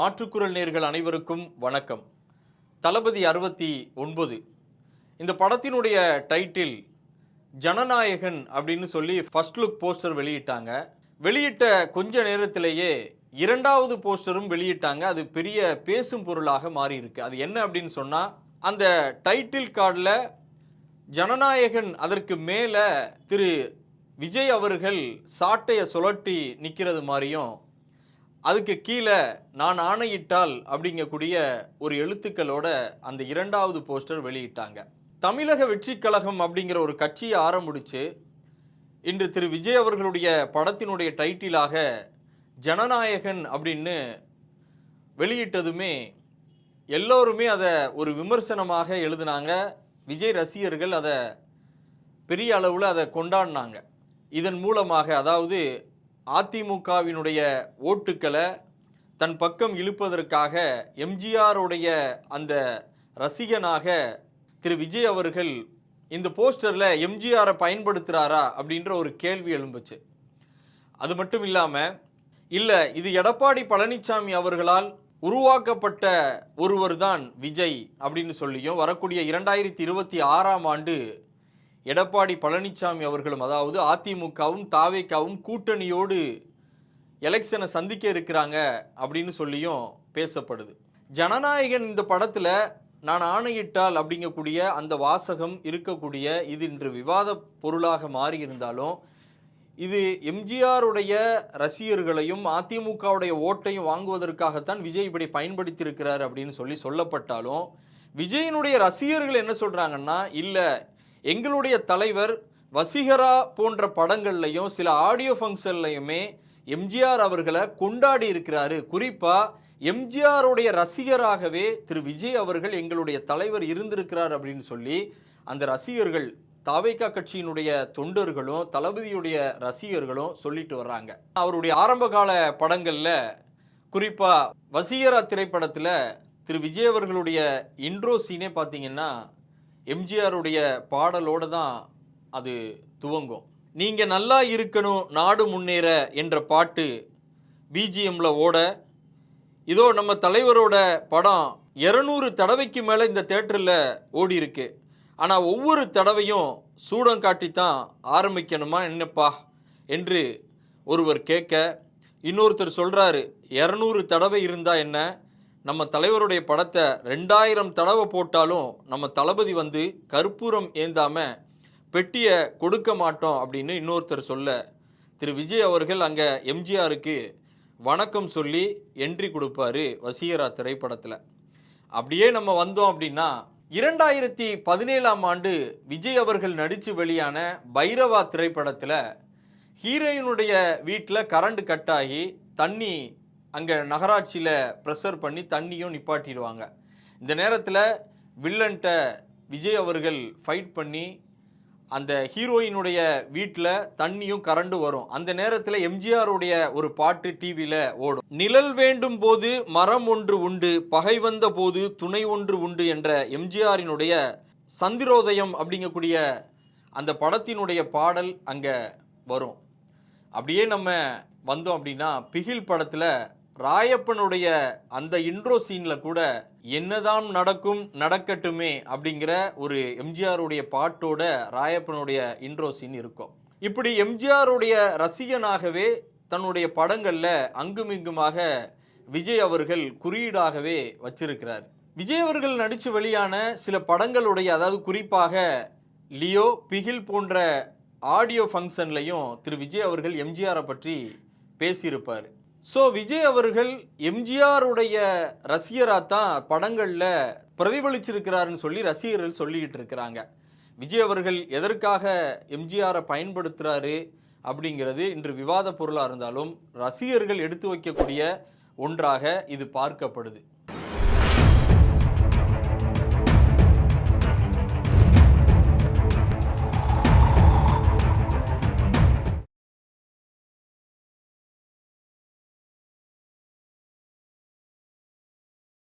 மாற்றுக்குரல் நேர்கள் அனைவருக்கும் வணக்கம். தளபதி அறுபத்தி ஒன்பது. இந்த படத்தினுடைய டைட்டில் ஜனநாயகன் அப்படின்னு சொல்லி ஃபர்ஸ்ட் லுக் போஸ்டர் வெளியிட்டாங்க. வெளியிட்ட கொஞ்ச நேரத்திலேயே இரண்டாவது போஸ்டரும் வெளியிட்டாங்க. அது பெரிய பேசும் பொருளாக மாறி இருக்கு அது என்ன அப்படின்னு சொன்னால் அந்த டைட்டில் கார்டில் ஜனநாயகன் அதற்கு மேலே திரு விஜய் அவர்கள் சாட்டையை சுழட்டி நிற்கிறது மாதிரியும் அதுக்கு கீழே நான் ஆணையிட்டால் அப்படிங்கக்கூடிய ஒரு எழுத்துக்களோட அந்த இரண்டாவது போஸ்டர் வெளியிட்டாங்க. தமிழக வெற்றி கழகம் அப்படிங்கிற ஒரு கட்சியை ஆரம்பிச்சு இன்று திரு விஜய் அவர்களுடைய படத்தினுடைய டைட்டிலாக ஜனநாயகன் அப்படின்னு வெளியிட்டதுமே எல்லோருமே அதை ஒரு விமர்சனமாக எழுதினாங்க. விஜய் ரசிகர்கள் அதை பெரிய அளவில் அதை கொண்டாடினாங்க. இதன் மூலமாக அதாவது அதிமுகவினுடைய ஓட்டுக்களை தன் பக்கம் இழுப்பதற்காக எம்ஜிஆருடைய அந்த ரசிகனாக திரு விஜய் அவர்கள் இந்த போஸ்டரில் எம்ஜிஆரை பயன்படுத்துகிறாரா அப்படின்ற ஒரு கேள்வி எழும்புச்சு. அது மட்டும் இல்லாமல் இல்லை இது எடப்பாடி பழனிசாமி அவர்களால் உருவாக்கப்பட்ட ஒருவர் தான் விஜய் அப்படின்னு சொல்லியும் வரக்கூடிய இரண்டாயிரத்தி இருபத்தி ஆறாம் ஆண்டு எடப்பாடி பழனிசாமி அவர்களும் அதாவது அதிமுகவும் தாவேக்காவும் கூட்டணியோடு எலெக்ஷனை சந்திக்க இருக்கிறாங்க அப்படின்னு சொல்லியும் பேசப்படுது. ஜனநாயகன் இந்த படத்தில் நான் ஆணையிட்டால் அப்படிங்கக்கூடிய அந்த வாசகம் இருக்கக்கூடிய இது இன்று விவாத பொருளாக மாறி இருந்தாலும் இது எம்ஜிஆருடைய ரசிகர்களையும் அதிமுகவுடைய ஓட்டையும் வாங்குவதற்காகத்தான் விஜய் இப்படி பயன்படுத்தியிருக்கிறார் அப்படின்னு சொல்லி சொல்லப்பட்டாலும் விஜயனுடைய ரசிகர்கள் என்ன சொல்கிறாங்கன்னா இல்லை எங்களுடைய தலைவர் வசீகரா போன்ற படங்கள்லையும் சில ஆடியோ ஃபங்க்ஷன்லையுமே எம்ஜிஆர் அவர்களை கொண்டாடி இருக்கிறாரு. குறிப்பாக எம்ஜிஆருடைய ரசிகராகவே திரு விஜய் அவர்கள் எங்களுடைய தலைவர் இருந்திருக்கிறார் அப்படின்னு சொல்லி அந்த ரசிகர்கள் தாவேக்கா கட்சியினுடைய தொண்டர்களும் தளபதியுடைய ரசிகர்களும் சொல்லிட்டு வர்றாங்க. அவருடைய ஆரம்பகால படங்களில் குறிப்பாக வசீகரா திரைப்படத்தில் திரு விஜய் அவர்களுடைய இன்ட்ரோ சீனே பார்த்தீங்கன்னா எம்ஜிஆருடைய பாடலோடு தான் அது துவங்கும். நீங்கள் நல்லா இருக்கணும் நாடு முன்னேற என்ற பாட்டு பிஜிஎம்மில் ஓட இதோ நம்ம தலைவரோட படம் இரநூறு தடவைக்கு மேலே இந்த தேட்டரில் ஓடி இருக்கு. ஆனால் ஒவ்வொரு தடவையும் சூடம் காட்டித்தான் ஆரம்பிக்கணுமா என்னப்பா என்று ஒருவர் கேட்க இன்னொருத்தர் சொல்கிறாரு இரநூறு தடவை இருந்தால் என்ன? நம்ம தலைவருடைய படத்தை ரெண்டாயிரம் தடவை போட்டாலும் நம்ம தளபதி வந்து கற்பூரம் ஏந்தாமல் பெட்டியை கொடுக்க மாட்டோம் அப்படின்னு இன்னொருத்தர் சொல்ல திரு விஜய் அவர்கள் அங்கே எம்ஜிஆருக்கு வணக்கம் சொல்லி என்ட்ரி கொடுப்பாரு வசீகரா திரைப்படத்தில். அப்படியே நம்ம வந்தோம் அப்படின்னா இரண்டாயிரத்தி பதினேழாம் ஆண்டு விஜய் அவர்கள் நடித்து வெளியான பைரவா திரைப்படத்தில் ஹீரோயினுடைய வீட்டில் கரண்ட் கட் ஆகி தண்ணி அங்கே நகராட்சியில் ப்ரெஷர் பண்ணி தண்ணியும் நிப்பாட்டிடுவாங்க. இந்த நேரத்தில் வில்லன்ட்ட விஜய் அவர்கள் ஃபைட் பண்ணி அந்த ஹீரோயினுடைய வீட்டில் தண்ணியும் கரண்டு வரும். அந்த நேரத்தில் எம்ஜிஆருடைய ஒரு பாட்டு டிவியில் ஓடும். நிழல் வேண்டும் போது மரம் ஒன்று உண்டு பகை வந்த போது துணை ஒன்று உண்டு என்ற எம்ஜிஆரினுடைய சந்திரோதயம் அப்படிங்கக்கூடிய அந்த படத்தினுடைய பாடல் அங்கே வரும். அப்படியே நம்ம வந்தோம் அப்படின்னா பிகில் படத்தில் ராயப்பனுடைய அந்த இன்ட்ரோ சீனில் கூட என்னதான் நடக்கும் நடக்கட்டுமே அப்படிங்கிற ஒரு எம்ஜிஆருடைய பாட்டோட ராயப்பனுடைய இன்ட்ரோ சீன் இருக்கும். இப்படி எம்ஜிஆருடைய ரசிகனாகவே தன்னுடைய படங்களில் அங்குமிங்குமாக விஜய் அவர்கள் குறியீடாகவே வச்சிருக்கிறார். விஜய் அவர்கள் நடித்து வெளியான சில படங்களுடைய அதாவது குறிப்பாக லியோ பிகில் போன்ற ஆடியோ ஃபங்க்ஷன்லையும் திரு விஜய் அவர்கள் எம்ஜிஆரை பற்றி பேசியிருப்பார். ஸோ விஜய் அவர்கள் எம்ஜிஆருடைய ரசிகராக தான் படங்களில் பிரதிபலிச்சிருக்கிறாருன்னு சொல்லி ரசிகர்கள் சொல்லிக்கிட்டு இருக்கிறாங்க. விஜய் அவர்கள் எதற்காக எம்ஜிஆரை பயன்படுத்துகிறாரு அப்படிங்கிறது இன்று விவாத பொருளாக இருந்தாலும் ரசிகர்கள் எடுத்து வைக்கக்கூடிய ஒன்றாக இது பார்க்கப்படுது.